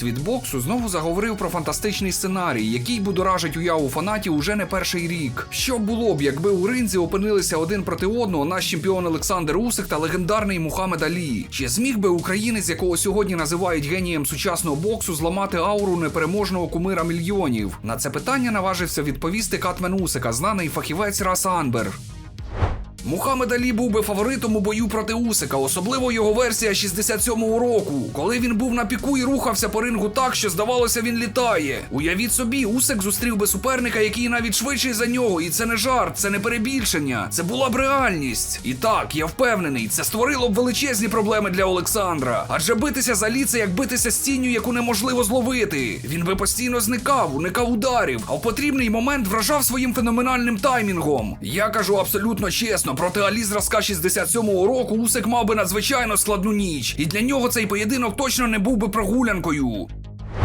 Світ боксу знову заговорив про фантастичний сценарій, який будоражить уяву фанатів уже не перший рік. Що було б, якби у ринзі опинилися один проти одного наш чемпіон Олександр Усик та легендарний Мухаммед Алі? Чи зміг би українець, якого сьогодні називають генієм сучасного боксу, зламати ауру непереможного кумира мільйонів? На це питання наважився відповісти Катмен Усика, знаний фахівець Рас Анбер. Мухаммед Алі був би фаворитом у бою проти Усика, особливо його версія 67-го року, коли він був на піку і рухався по рингу так, що здавалося, він літає. Уявіть собі, Усик зустрів би суперника, який навіть швидший за нього, і це не жарт, це не перебільшення, це була б реальність. І так, я впевнений, це створило б величезні проблеми для Олександра. Адже битися за Алі це як битися з тінню, яку неможливо зловити. Він би постійно зникав, уникав ударів, а в потрібний момент вражав своїм феноменальним таймінгом. Я кажу абсолютно чесно, проти Алі зразка 67-го року Усик мав би надзвичайно складну ніч, і для нього цей поєдинок точно не був би прогулянкою.